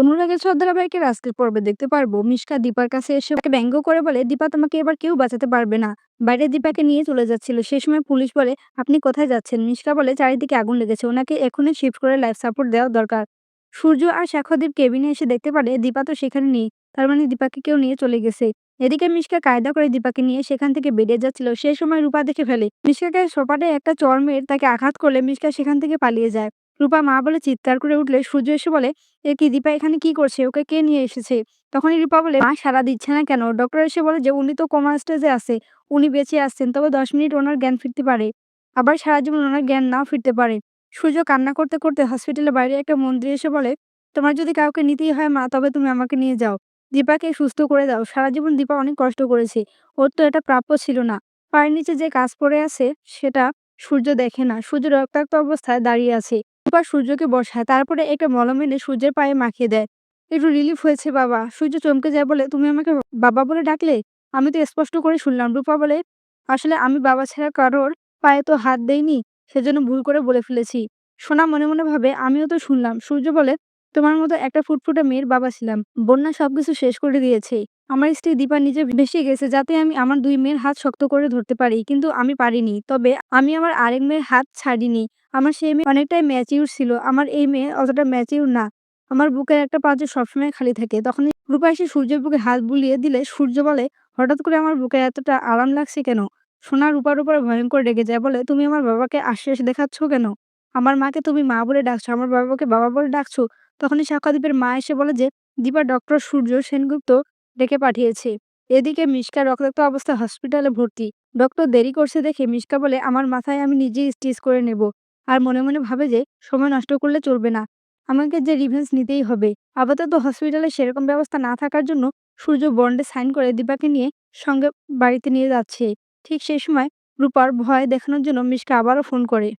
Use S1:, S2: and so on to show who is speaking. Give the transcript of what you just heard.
S1: অনুরাগের ছদ্মবেশের আজকের পর্বে দেখতে পারব, মিশকা দীপার কাছে এসে তাকে ব্যঙ্গ করে বলে, দীপা, তোমাকে এবার কেউ বাঁচাতে পারবে না। বাইরে দীপাকে নিয়ে চলে যাচ্ছিল। সে সময় পুলিশ বলে, আপনি কোথায় যাচ্ছেন? মিশকা বলে, চারিদিকে আগুন লেগেছে, ওনাকে এখনই শিফট করে লাইফ সাপোর্ট দেওয়া দরকার। সূর্য আর সাক্ষ্যদীপ কেবিনে এসে দেখতে পারে, দীপা তো সেখানে নেই। তার মানে দীপাকে কেউ নিয়ে চলে গেছে। এদিকে মিশকা কায়দা করে দীপাকে নিয়ে সেখান থেকে বেরিয়ে যাচ্ছিল। সেই সময় রূপা দেখে ফেলে, মিশকাকে সোপাটে একটা চর মেয়ের তাকে আঘাত করলে মিশকা সেখান থেকে পালিয়ে যায়। রূপা মা বলে চিৎকার করে উঠলে সূর্য এসে বলে, এ কি দীপা এখানে কি করছে? ওকে কে নিয়ে এসেছে? তখনই রূপা বলে, মা সারা দিচ্ছে না কেন? ডক্টর এসে বলে যে, উনি তো কোমা স্টেজে আছে, উনি বেঁচে আসছেন তবে দশ মিনিট ওনার জ্ঞান ফিরতে পারে। আবার সারা জীবন ওনার জ্ঞান নাও ফিরতে পারে। সূর্য কান্না করতে করতে হসপিটালের বাইরে একটা মন্দির এসে বলে, তোমার যদি কাউকে নিতেই হয় মা, তবে তুমি আমাকে নিয়ে যাও। দীপাকে সুস্থ করে দাও। সারা জীবন দীপা অনেক কষ্ট করেছে। ওর তো এটা প্রাপ্য ছিল না। পায়ের নিচে যে কাজ পড়ে আছে, সেটা সূর্য দেখে না। সূর্য রক্তাক্ত অবস্থায় দাঁড়িয়ে আছে। রূপা সূর্যকে বসায়। তারপরে একটা মলম এনে সূর্যের পায়ে মাখিয়ে দেয়। একটু রিলিফ হয়েছে বাবা। সূর্য চমকে যায় বলে, তুমি আমাকে বাবা বলে ডাকলে? আমি তো স্পষ্ট করে শুনলাম। রূপা বলে, আসলে আমি বাবা ছাড়া কারোর পায়ে তো হাত দেইনি, সেজন্য ভুল করে বলে ফেলেছি। সোনা মনে মনে ভাবে, আমিও তো শুনলাম। সূর্য বলে, তোমার মতো একটা ফুটফুটে মেয়ের বাবা ছিলাম। বন্যা সবকিছু শেষ করে দিয়েছে। আমার স্ত্রী দীপা নিজে ভেসে গেছে যাতে আমি আমার দুই মেয়ের হাত শক্ত করে ধরতে পারি, কিন্তু আমি পারিনি। তবে আমি আমার আরেক মেয়ের হাত ছাড়িনি। আমার সেই মেয়ে অনেকটাই ম্যাচিউর ছিল। আমার এই মেয়ে অতটা ম্যাচিউর না। আমার বুকের একটা পাঁচ সবসময় খালি থাকে। তখন রূপা এসে সূর্যের বুকে হাত বুলিয়ে দিলে, সূর্য বলে, হঠাৎ করে আমার বুকে এতটা আরাম লাগছে কেন? সোনা রূপার উপরে ভয়ঙ্কর রেগে যায় বলে, তুমি আমার বাবাকে আশ্বাস দেখাচ্ছ কেন? আমার মাকে তুমি মা বলে ডাকছো, আমার বাবাকে বাবা বলে ডাকছো? তখনই সাক্ষ্যদীপের মা এসে বলে যে, দীপা, ডক্টর সূর্য সেনগুপ্ত ডেকে পাঠিয়েছে। এদিকে মিশকা রক্তাক্ত অবস্থা হসপিটালে ভর্তি। ডক্টর দেরি করছে দেখে মিশকা বলে, আমার মাথায় আমি নিজেই স্টিচ করে নেব। আর মনে মনে ভাবে যে, সময় নষ্ট করলে চলবে না। আমাকে যে রিভেন্স নিতেই হবে। আপাতত হসপিটালে সেরকম ব্যবস্থা না থাকার জন্য সূর্য বন্ডে সাইন করে দীপাকে নিয়ে সঙ্গে বাড়িতে নিয়ে যাচ্ছে। ঠিক সেই সময় রূপার ভয় দেখানোর জন্য মিশকা আবারও ফোন করে।